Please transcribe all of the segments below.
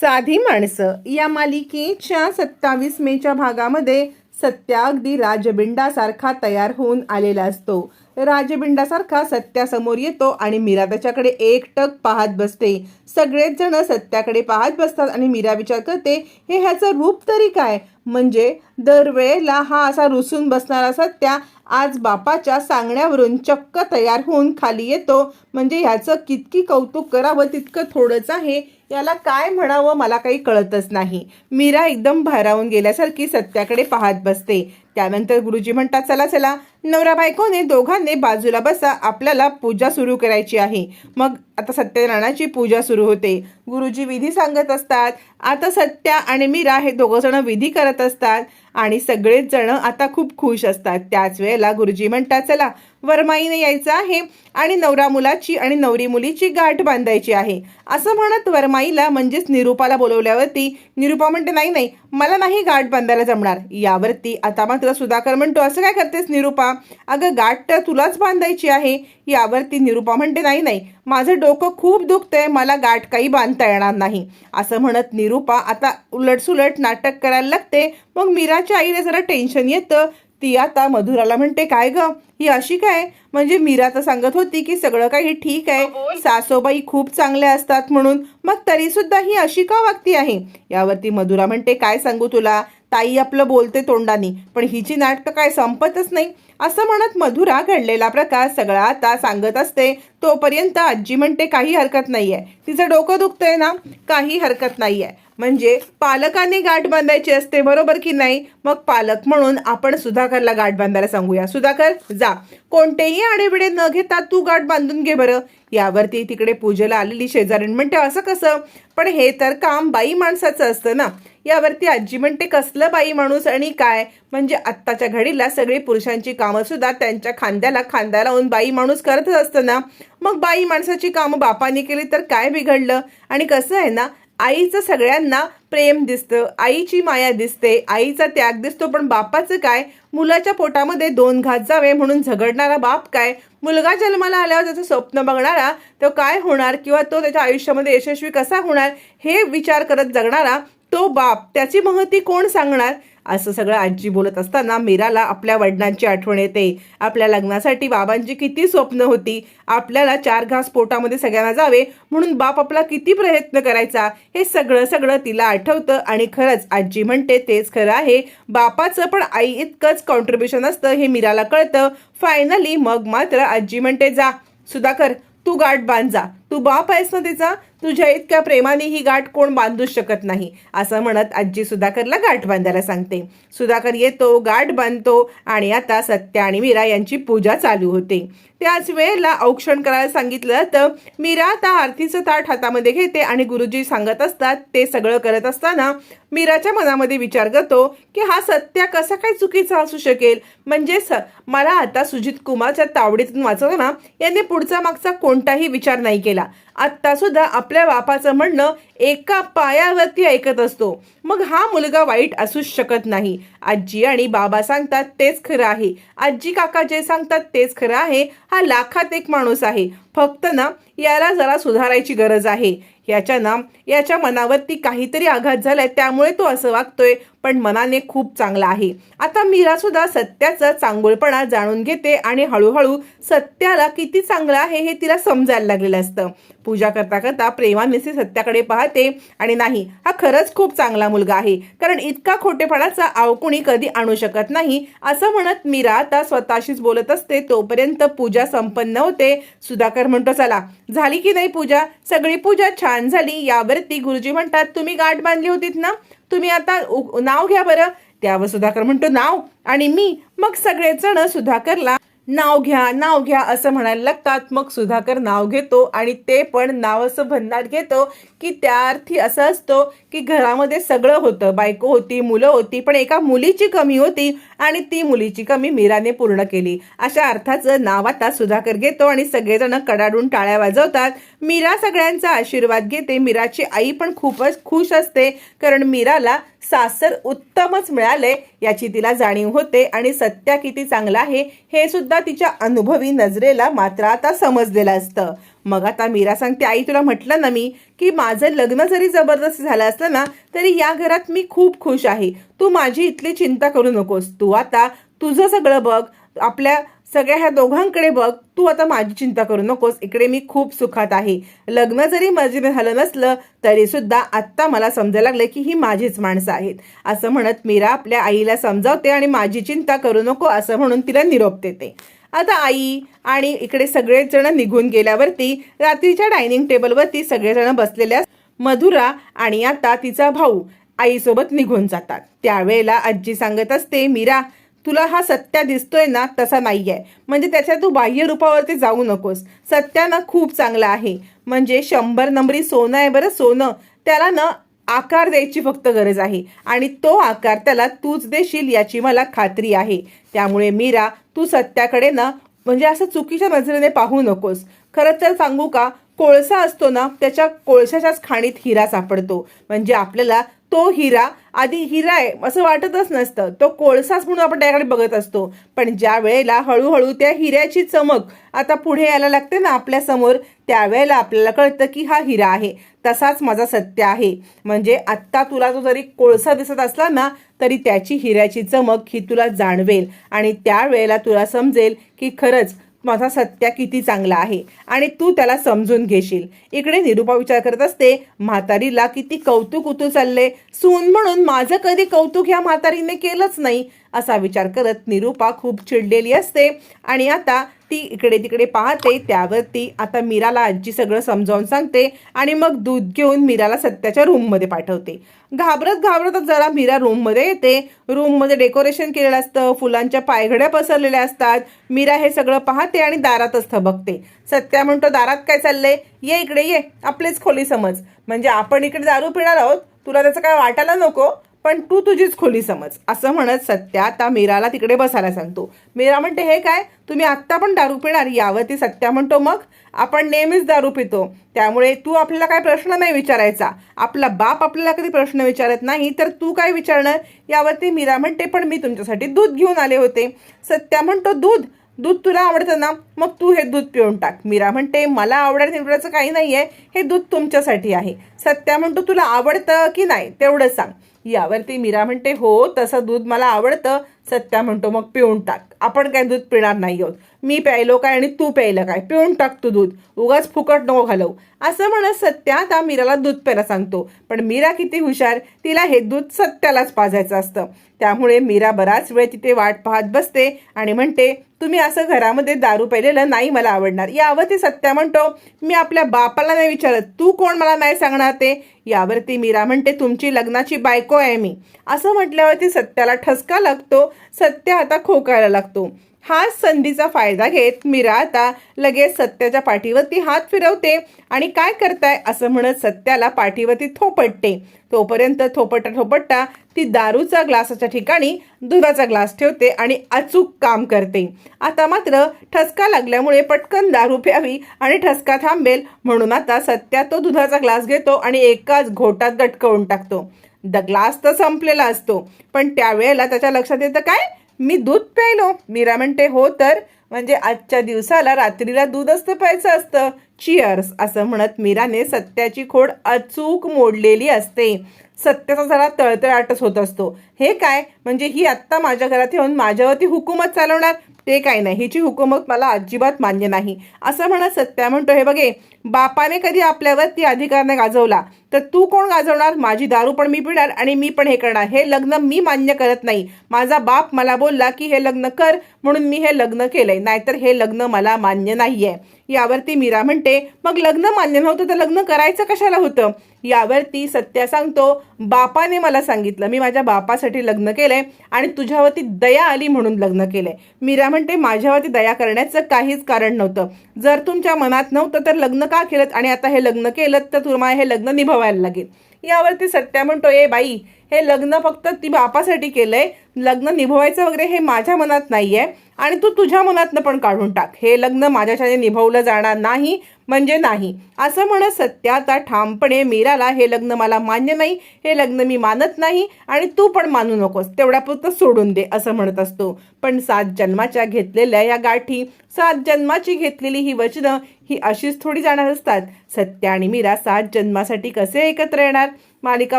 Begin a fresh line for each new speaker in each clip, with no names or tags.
साधी माणसं. या मालिकेच्या सत्तावीस मेच्या भागामध्ये सत्या अगदी राजबिंडासारखा तयार होऊन आलेला असतो. राजबिंडासारखा सत्यासमोर येतो आणि मीरा त्याच्याकडे एकटक पाहत बसते. सगळेच जण सत्याकडे पाहत बसतात आणि मीरा विचार करते हे ह्याचं रूप तरी काय? म्हणजे दरवेळेला हा असा रुसून बसणारा सत्या आज बापाच्या सांगण्यावरून चक्क तयार होऊन खाली येतो. म्हणजे ह्याचं कितकी कौतुक करावं तितकं थोडंच आहे. याला काय म्हणावं मला काही कळतच नाही. मीरा एकदम भारावून गेल्यासारखी सत्याकडे पाहत बसते. त्यानंतर गुरुजी म्हणतात चला चला नवरा बायकोने दोघांनी बाजूला बसा आपल्याला पूजा सुरू करायची आहे. मग आता सत्यनारायणाची पूजा सुरू होते. गुरुजी विधी सांगत असतात आता सत्या आणि मीरा हे दोघं जण विधी करत असतात आणि सगळेच जण आता खूप खुश असतात. त्याच वेळेला गुरुजी म्हणतात चला वरमाईने यायचं आहे आणि नवरा मुलाची आणि नवरी मुलीची गाठ बांधायची आहे. असं म्हणत वरमाईला म्हणजेच निरूपाला बोलवल्यावरती निरूपा म्हणते नाही नाही मला नाही गाठ बांधायला जमणार. यावरती आता मात्र सुधाकर म्हणतो असं काय करतेस निरूपा? अगं गाठ तर तुलाच बांधायची आहे. यावरती निरूपा म्हणते नाही नाही. माझं डोकं खूप दुखतंय. मला गाठ काही बांधता येणार नाही. असं म्हणत निरूपा आता उलटसुलट नाटक करायला लागते. मग मीराच्या आईला जरा टेन्शन येतं. ती आता मधुराला म्हणते काय ग? ही अशी काय? म्हणजे मीरा तर सांगत होती की सगळं काही ठीक आहे. सासोबाई खूप चांगल्या असतात म्हणून. मग तरी सुद्धा ही अशी का वागती आहे? यावरती मधुरा म्हणते काय सांगू तुला? ताई आपलं बोलते तोंडानी पण हिची नाटकं काय संपतच नाही. असं म्हणत मधुरा घडलेला प्रकार सगळा आता सांगत असते. तोपर्यंत आजी म्हणते काही हरकत नाही आहे तिचं डोकं दुखतंय ना? काही हरकत नाहीये. म्हणजे पालकांनी गाठ बांधायची असते बरोबर की नाही? मग पालक म्हणून आपण सुधाकरला गाठ बांधायला सांगूया. सुधाकर जा. कोणतेही आडेबिडे न घेता तू गाठ बांधून घे बरं. यावरती तिकडे पूजेला आलेली शेजारीण म्हणते असं कसं? पण हे तर काम बाई माणसाचं असतं ना. यावरती आजी म्हणते कसलं बाई माणूस आणि काय? म्हणजे आत्ताच्या घडीला सगळी पुरुषांची कामं सुद्धा त्यांच्या खांद्याला खांद्या लावून बाई माणूस करतच असतं ना. मग बाई माणसाची कामं बापाने केली तर काय बिघडलं? आणि कसं आहे ना आईचं सगळ्यांना प्रेम दिसतं आईची माया दिसते आईचा त्याग दिसतो पण बापाचं काय? मुलाच्या पोटामध्ये दोन घात जावे म्हणून झगडणारा बाप काय? मुलगा जन्माला आल्यावर त्याचं स्वप्न बघणारा तो काय होणार किंवा तो त्याच्या आयुष्यामध्ये यशस्वी कसा होणार हे विचार करत जगणारा तो बाप. त्याची महती कोण सांगणार? असं सगळं आजी बोलत असताना मीराला आपल्या वडिलांची आठवण येते. आपल्या लग्नासाठी बाबांची किती स्वप्न होती. आपल्याला चार घास पोटामध्ये सगळ्यांना जावे म्हणून बाप आपला किती प्रयत्न करायचा. हे सगळं सगळं तिला आठवतं आणि खरंच आजी म्हणते तेच खरं आहे. बापाचं पण आई इतकंच कॉन्ट्रीब्युशन असतं हे मीराला कळतं. फायनली मग मात्र आजी म्हणते जा सुधाकर तू गाठ बांध जा. तू बाप आहेस ना तिचा? तुझ्या इतक्या प्रेमाने ही गाठ कोण बांधूच शकत नाही असं म्हणत आजी सुधाकरला गाठ बांधायला सांगते. सुधाकर येतो गाठ बांधतो आणि आता सत्या आणि मीरा यांची पूजा चालू होते. त्याच वेळेला औक्षण करायला सांगितलं तर मीरा आता आरतीचं ताट हातामध्ये घेते आणि गुरुजी सांगत असतात ते सगळं करत असताना मीराच्या मनामध्ये विचार करतो की हा सत्या कसा काय चुकीचा असू शकेल? म्हणजे स मला आता सुजित कुमारच्या तावडीतून वाचवताना यांनी पुढचा मागचा कोणताही विचार नाही केला. आत्तासुद्धा आपल्या बापाचं म्हणणं एका पायावरती ऐकत असतो. मग हा मुलगा वाईट असूच शकत नाही. आजी आणि बाबा सांगतात तेच खरं आहे. आजी काका जे सांगतात तेच खरं आहे. हा लाखात एक माणूस आहे. फक्त ना याला जरा सुधारायची गरज आहे. याच्या ना याच्या मनावरती काहीतरी आघात झालाय त्यामुळे तो असं वागतोय. पण मनाने खूप चांगला आहे. आता मीरा सुद्धा सत्याचा चांगुळपणा जाणून घेते आणि हळूहळू सत्याला किती चांगलं आहे हे तिला समजायला लागलेलं असतं. पूजा करता करता प्रेमाने सत्याकडे पाहते आणि नाही हा खरंच खूप चांगला मुलगा आहे. कारण इतका खोटेपणाचा आवकुणी कधी आणू शकत नाही असं म्हणत मीरा आता स्वतःशीच बोलत असते. तोपर्यंत पूजा संपन्न होते. सुधाकर म्हणतो चला झाली की नाही पूजा? सगळी पूजा छान झाली. यावरती गुरुजी म्हणतात तुम्ही गाठ बांधली होतीत ना? तुम्ही आता नाव घ्या बरं. त्यावर सुधाकर म्हणतो नाव. आणि मी मग सगळेजण सुधाकरला नाव घ्या नाव घ्या असं म्हणायला लागतात. मग सुधाकर नाव घेतो आणि ते पण नाव असं भन्नाट घेतो की त्या अर्थी असं असतो की घरामध्ये सगळं होतं. बायको होती मुलं होती पण एका मुलीची कमी होती आणि ती मुलीची कमी मीराने पूर्ण केली. अशा अर्थाचं नाव आता सुधाकर घेतो आणि सगळेजण कडाडून टाळ्या वाजवतात. मीरा सगळ्यांचा आशीर्वाद घेते. मीराची आई पण खूपच खुश असते कारण मीराला सासर उत्तमच मिळाले याची तिला जाणीव होते आणि सत्या किती चांगला आहे हे सुद्धा तिच्या अनुभवी नजरेला मात्र आता समजलेलं असतं. मग आता मीरा सांगते आई तुला म्हटलं ना मी की माझं लग्न जरी जबरदस्त झालं असलं ना तरी या घरात मी खूप खुश आहे. तू माझी इथली चिंता करू नकोस. तू आता तुझं सगळं बघ. आपल्या सगळ्या ह्या दोघांकडे बघ तू आता माझी चिंता करू नकोस. इकडे मी खूप सुखात आहे. लग्न जरी मर्जीने झालं नसलं तरी सुद्धा आत्ता मला समजायला लागलं की ही माझीच माणसं आहेत. असं म्हणत मीरा आपल्या आईला समजावते आणि माझी चिंता करू नको असं म्हणून तिला निरोप देते. आता आई आणि इकडे सगळेजण निघून गेल्यावरती रात्रीच्या डायनिंग टेबलवरती सगळेजण बसलेल्या मधुरा आणि आता तिचा भाऊ आईसोबत निघून जातात. त्यावेळेला आजी सांगत असते मीरा तुला हा सत्या दिसतोय ना तसा नाही आहे म्हणजे त्याच्या तू बाह्य रूपावरती जाऊ नकोस. सत्या ना खूप चांगला आहे. म्हणजे शंभर नंबरी सोनं आहे बरं सोनं. त्याला ना आकार द्यायची फक्त गरज आहे. आणि तो आकार त्याला तूच देशील याची मला खात्री आहे. त्यामुळे मीरा तू सत्याकडे ना म्हणजे असं चुकीच्या नजरेने पाहू नकोस. खरं तर सांगू का कोळसा असतो ना त्याच्या कोळशाच्याच खाणीत हिरा सापडतो. म्हणजे आपल्याला तो हिरा आधी हिरा आहे असं वाटतच नसतं. तो कोळसाच म्हणून आपण त्याकडे बघत असतो. पण ज्या वेळेला हळूहळू त्या हिऱ्याची चमक आता पुढे यायला लागते ना आपल्यासमोर त्यावेळेला आपल्याला कळतं की हा हिरा आहे. तसाच माझा सत्य आहे. म्हणजे आत्ता तुला तो जरी कोळसा दिसत असला ना तरी त्याची हिऱ्याची चमक ही तुला जाणवेल. आणि त्यावेळेला तुला समजेल की खरंच माझा सत्या किती चांगला आहे आणि तू त्याला समजून घेशील. इकडे निरुपा विचार करत असते म्हातारीला किती कौतुक उतू चालले सून म्हणून माझं कधी कौतुक ह्या म्हातारीने केलंच नाही. असा विचार करत निरूपा खूप चिडलेली असते. आणि आता ती इकडे तिकडे पाहते त्यावरती आता मीराला आजी सगळं समजावून सांगते आणि मग दूध घेऊन मीराला सत्याच्या रूममध्ये पाठवते. घाबरत घाबरतच जरा मीरा रूममध्ये येते. रूममध्ये डेकोरेशन केलेलं असतं फुलांच्या पायघड्या पसरलेल्या असतात. मीरा हे सगळं पाहते आणि दारातच थबकते. सत्या म्हणतो दारात काय चाललंय? ये इकडे ये. आपलीच खोली समज. म्हणजे आपण इकडे दारू पिणार आहोत तुला त्याचं काय वाटायला नको? पण तू तुझीच खोली समज. असं म्हणत सत्या आता मीराला तिकडे बसायला सांगतो. मीरा म्हणते हे काय? तुम्ही आत्ता पण दारू पिणार? यावरती सत्या म्हणतो मग? आपण नेहमीच दारू पितो. त्यामुळे तू आपल्याला काय प्रश्न नाही विचारायचा. आपला बाप आपल्याला कधी प्रश्न विचारत नाही. तर तू काय विचारणार? यावरती मीरा म्हणते पण मी तुमच्यासाठी दूध घेऊन आले होते. सत्या म्हणतो दूध? दूध तुला आवडतं ना मग तू हे दूध पिऊन टाक. मीरा म्हणते मला आवडत निवडायचं काही नाही आहे हे दूध तुमच्यासाठी आहे. सत्या म्हणतो तुला आवडतं की नाही तेवढं सांग. यावरती मीरा म्हणते हो तसं दूध मला आवडतं. सत्या म्हणतो मग पिऊन टाक. आपण काय दूध पिणार नाही आहोत. मी प्यायलो काय आणि तू प्यायलं काय? पिऊन टाक तू दूध. उगाच फुकट नको घालव. असं म्हणत सत्या आता मीराला दूध प्यायला सांगतो. पण मीरा किती हुशार तिला हे दूध सत्यालाच पाजायचं असतं. त्यामुळे मीरा बराच वेळ तिथे वाट पाहत बसते आणि म्हणते तुम्ही असं घरामध्ये दारू प्यायलेलं नाही मला आवडणार. यावरती सत्या म्हणतो मी आपल्या बापाला नाही विचारत. तू कोण मला नाही सांगणार ते? यावरती मीरा म्हणते तुमची लग्नाची बायको आहे मी. असं म्हटल्यावरती सत्याला ठसका लागतो. सत्य आता खोकायला लागतो. हा संधीचा फायदा घेत मीरा आता लगेच सत्याच्या पाठीवरती हात फिरवते. आणि काय करताय? असं म्हणत सत्याला पाठीवरती थोपटते. तोपर्यंत थोपटा थोपटता ती दारूचा ग्लासाच्या ठिकाणी दुधाचा ग्लास ठेवते आणि अचूक काम करते. आता मात्र ठसका लागल्यामुळे पटकन दारू प्यावी आणि ठसका थांबेल. म्हणून आता सत्या तो दुधाचा ग्लास घेतो आणि एकाच घोटात गटकवून टाकतो. द ग्लास तर संपलेला असतो. पण त्यावेळेला त्याच्या लक्षात येतं काय? मी दूध प्यायलो. मीरा म्हणते हो तर. म्हणजे आजच्या दिवसाला रात्रीला दूध असतं प्यायचं असतं. चिअर्स असं म्हणत मीराने सत्याची खोड अचूक मोडलेली असते. सत्याचा जरा तळतळाटच होत असतो. हे काय? म्हणजे ही आत्ता माझ्या घरात येऊन माझ्यावरती हुकूमत चालवणार? ते काय नाही. हिची हुकूमत मला अजिबात मान्य नाही. असं म्हणत सत्या म्हणतो हे बघे बापाने कधी आपल्यावरती अधिकार नाही गाजवला? तर तू कोण गाजवणार? माझी दारू पण मी पिणार आणि मी पण हे करणार. हे लग्न मी मान्य करत नाही. माझा बाप मला बोलला की हे लग्न कर म्हणून मी हे लग्न केलंय. नाहीतर हे लग्न मला मान्य नाहीये. यावरती मीरा म्हणते मग लग्न मान्य नव्हतं तर लग्न करायचं कशाला होतं? यावरती सत्या सांगतो बापाने मला सांगितलं मी माझ्या बापासाठी लग्न केलंय आणि तुझ्यावरती दया आली म्हणून लग्न केलंय. मीरा म्हणते माझ्यावरती दया करण्याचं काहीच कारण नव्हतं. जर तुमच्या मनात नव्हतं तर लग्न का केलं आणि आता हे लग्न केलं तर तुम्हाला हे लग्न निभवायला लागेल. यावरती सत्या म्हणतो ए बाई हे लग्न फक्त ती बापासाठी केलंय. लग्न निभवायचं वगैरे हे माझ्या मनात नाहीये. आणि तू तुझ्या मनातनं पण काढून टाक. हे लग्न माझ्याच्याने निभवलं जाणार नाही म्हणजे नाही. असं म्हणत सत्याचा आता ठामपणे मीराला हे लग्न मला मान्य नाही हे लग्न मी मानत नाही आणि तू पण मानू नकोस. तेवढ्यापुरतं सोडून दे असं म्हणत असतो. पण सात जन्माच्या घेतलेल्या या गाठी सात जन्माची घेतलेली ही वचनं ही अशीच थोडी जाणार असतात. सत्या आणि मीरा सात जन्मासाठी कसे एकत्र येणार? मालिका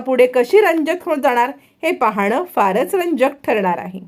पुढे कशी रंजक होत जाणार हे पाहणं फारच रंजक ठरणार आहे.